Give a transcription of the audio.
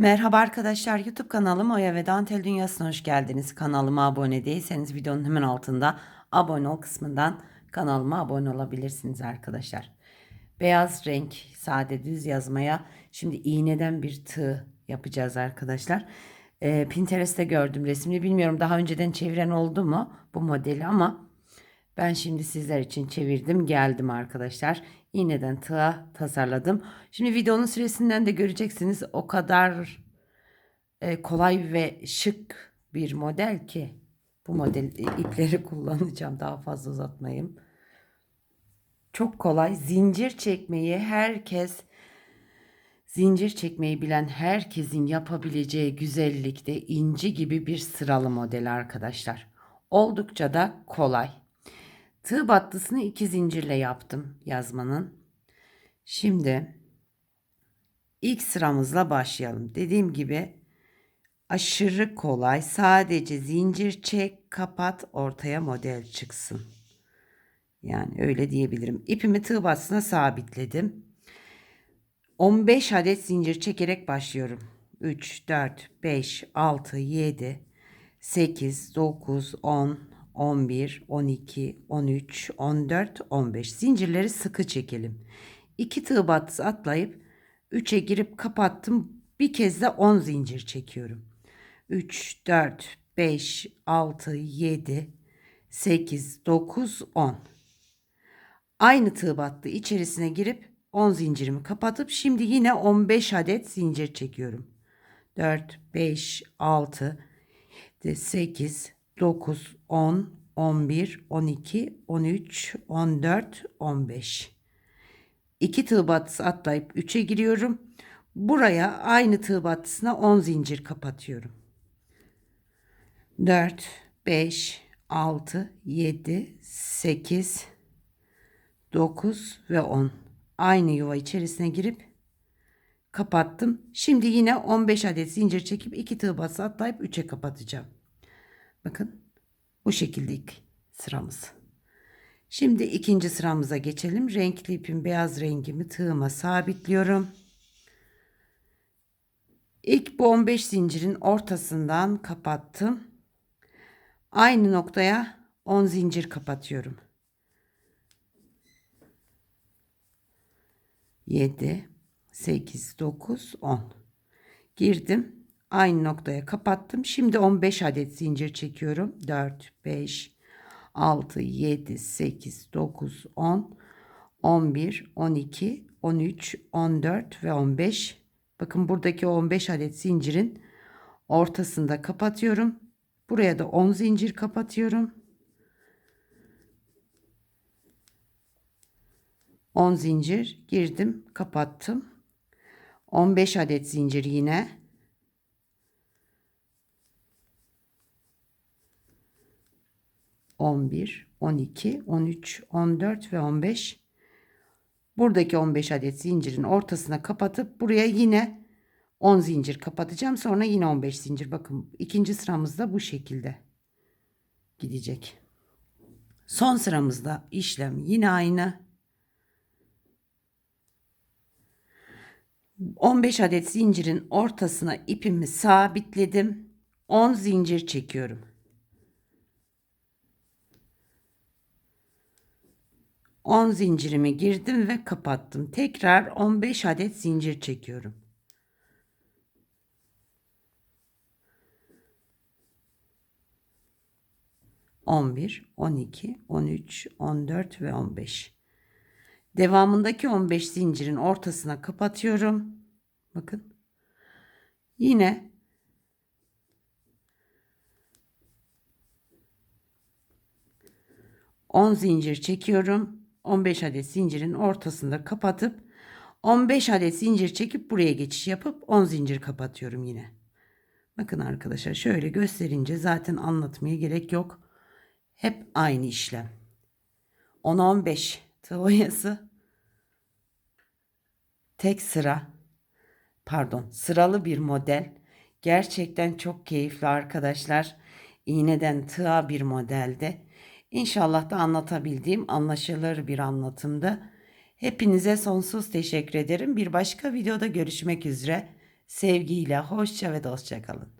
Merhaba arkadaşlar YouTube kanalıma Oya ve Dantel Dünyası'na hoş geldiniz. Kanalıma abone değilseniz videonun hemen altında abone ol kısmından kanalıma abone olabilirsiniz arkadaşlar. Beyaz renk sade düz yazmaya şimdi iğneden bir tığ yapacağız arkadaşlar. Ee, Pinterest'te gördüm resmini bilmiyorum daha önceden çeviren oldu mu bu modeli ama ben şimdi sizler için çevirdim geldim arkadaşlar. İğneden tığa tasarladım. Şimdi videonun süresinden de göreceksiniz o kadar e, kolay ve şık bir model ki bu model e, ipleri kullanacağım daha fazla uzatmayayım. Çok kolay zincir çekmeyi herkes zincir çekmeyi bilen herkesin yapabileceği güzellikte inci gibi bir sıralı model arkadaşlar. Oldukça da kolay. Tığ battısını iki zincirle yaptım yazmanın. Şimdi ilk sıramızla başlayalım. Dediğim gibi aşırı kolay. Sadece zincir çek, kapat, ortaya model çıksın. Yani öyle diyebilirim. İpimi tığ battısına sabitledim. 15 adet zincir çekerek başlıyorum. 3, 4, 5, 6, 7, 8, 9, 10, 11, 12, 13, 14, 15 zincirleri sıkı çekelim. 2 tığ battısı atlayıp 3'e girip kapattım. Bir kez de 10 zincir çekiyorum. 3, 4, 5, 6, 7, 8, 9, 10. Aynı tığ battı içerisine girip 10 zincirimi kapatıp şimdi yine 15 adet zincir çekiyorum. 4, 5, 6, 8, 9, 10, 11, 12, 13, 14, 15. 2 tığ battısı atlayıp 3'e giriyorum. Buraya aynı tığ battısına 10 zincir kapatıyorum. 4, 5, 6, 7, 8, 9 ve 10. Aynı yuva içerisine girip kapattım. Şimdi yine 15 adet zincir çekip 2 tığ battısı atlayıp 3'e kapatacağım. Bakın bu şekilde ilk sıramız. Şimdi ikinci sıramıza geçelim. Renkli ipin beyaz rengimi tığıma sabitliyorum. İlk bu 15 zincirin ortasından kapattım. Aynı noktaya 10 zincir kapatıyorum. 7 8 9 10 girdim aynı noktaya kapattım. Şimdi 15 adet zincir çekiyorum. 4 5 6 7 8 9 10 11 12 13 14 ve 15 bakın buradaki 15 adet zincirin ortasında kapatıyorum. Buraya da 10 zincir kapatıyorum. 10 zincir girdim kapattım. 15 adet zincir yine on bir, on iki, on üç, on dört ve on beş. Buradaki 15 adet zincirin ortasına kapatıp buraya yine 10 zincir kapatacağım. Sonra yine 15 zincir. Bakın ikinci sıramızda bu şekilde gidecek. Son sıramızda işlem yine aynı. 15 adet zincirin ortasına ipimi sabitledim. 10 zincir çekiyorum. 10 zincirimi girdim ve kapattım. Tekrar 15 adet zincir çekiyorum. On bir, on iki, on üç, on dört ve on beş. Devamındaki 15 zincirin ortasına kapatıyorum. Bakın. Yine on zincir çekiyorum. 15 adet zincirin ortasında kapatıp 15 adet zincir çekip buraya geçiş yapıp 10 zincir kapatıyorum yine. Bakın arkadaşlar şöyle gösterince zaten anlatmaya gerek yok. Hep aynı işlem. 10-15 tığ tek sıra pardon sıralı bir model. Gerçekten çok keyifli arkadaşlar. İğneden tığa bir modelde. İnşallah da anlatabildiğim anlaşılır bir anlatımdı. Hepinize sonsuz teşekkür ederim. Bir başka videoda görüşmek üzere. Sevgiyle, hoşça ve dostça kalın.